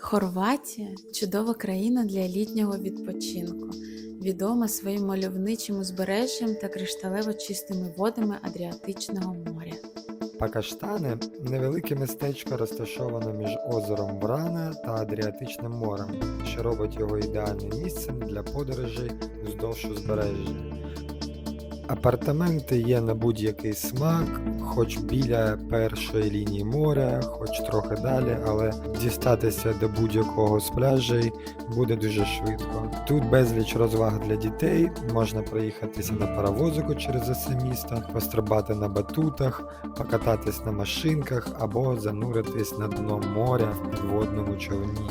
Хорватія чудова країна для літнього відпочинку, відома своїм мальовничим узбережжям та кришталево чистими водами Адріатичного моря. Пакаштани невелике містечко розташоване між озером Брана та Адріатичним морем, що робить його ідеальним місцем для подорожей вздовж узбережжя. Апартаменти є на будь-який смак, хоч біля першої лінії моря, хоч трохи далі, але дістатися до будь-якого з пляжей буде дуже швидко. Тут безліч розваг для дітей, можна проїхатися на паровозику через усе місто, пострибати на батутах, покататись на машинках або зануритись на дно моря в підводному човні.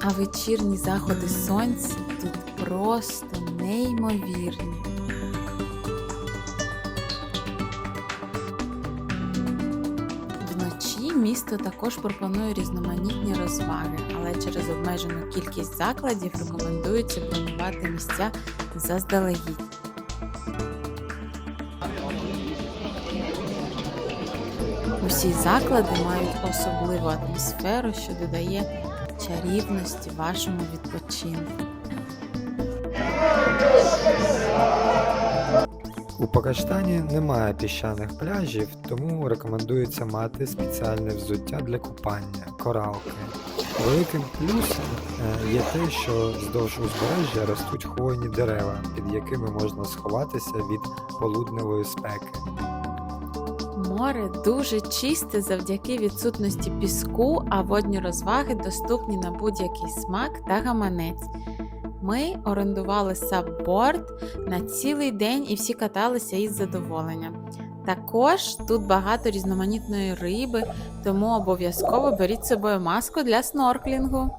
А вечірні заходи сонця тут просто неймовірні. Вночі місто також пропонує різноманітні розваги, але через обмежену кількість закладів рекомендується бронювати місця заздалегідь. Усі заклади мають особливу атмосферу, що додає чарівності вашому відпочинку. У Пакаштані немає піщаних пляжів, тому рекомендується мати спеціальне взуття для купання коралки. Великим плюсом е, є те, що вздовж узбережжя ростуть хвойні дерева, під якими можна сховатися від полудневої спеки. Море дуже чисте завдяки відсутності піску, а водні розваги доступні на будь-який смак та гаманець. Ми орендували сабборд на цілий день і всі каталися із задоволенням. Також тут багато різноманітної риби, тому обов'язково беріть з собою маску для снорклінгу.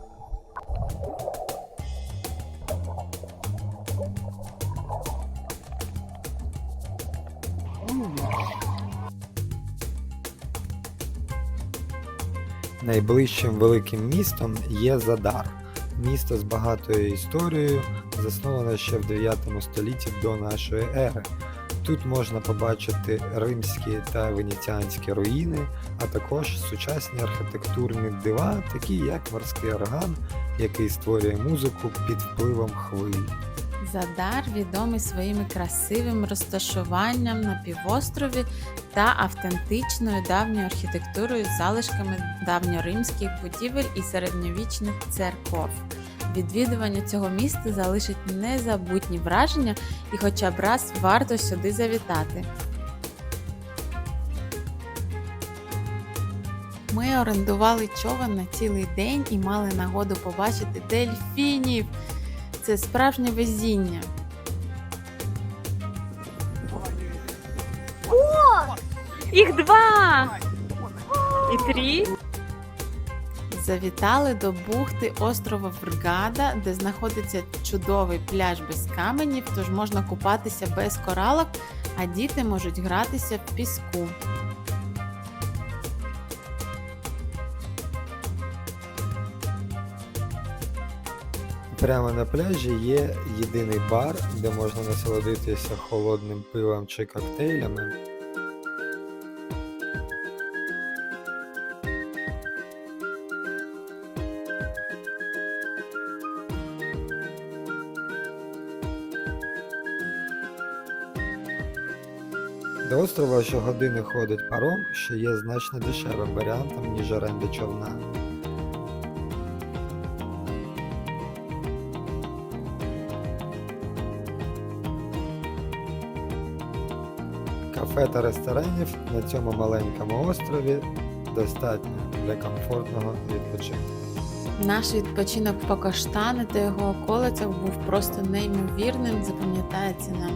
Найближчим великим містом є Задар, місто з багатою історією, засноване ще в 9 столітті до нашої ери. Тут можна побачити римські та венеціанські руїни, а також сучасні архітектурні дива, такі як морський орган, який створює музику під впливом хвиль. Задар відомий своїми красивим розташуванням на півострові та автентичною давньою архітектурою з залишками давньоримських будівель і середньовічних церков. Відвідування цього міста залишить незабутні враження, і хоча б раз варто сюди завітати. Ми орендували човен на цілий день і мали нагоду побачити дельфінів. Це справжнє везіння. О! Їх два! І три. Завітали до бухти острова Вргада, де знаходиться чудовий пляж без каменів, тож можна купатися без коралок, а діти можуть гратися в піску. Прямо на пляжі є єдиний бар, де можна насолодитися холодним пивом чи коктейлями. До острова щогодини ходить паром, що є значно дешевим варіантом, ніж оренда човна. Кафе та ресторанів на цьому маленькому острові достатньо для комфортного відпочинку. Наш відпочинок в Покаштани та його околицях був просто неймовірним, запам'ятається нам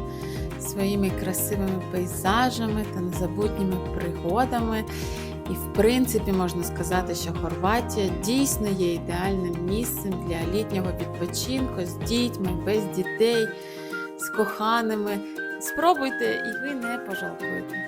своїми красивими пейзажами та незабутніми пригодами. І, в принципі, можна сказати, що Хорватія дійсно є ідеальним місцем для літнього відпочинку з дітьми, без дітей, з коханими. Спробуйте, і ви не пожалкуєте.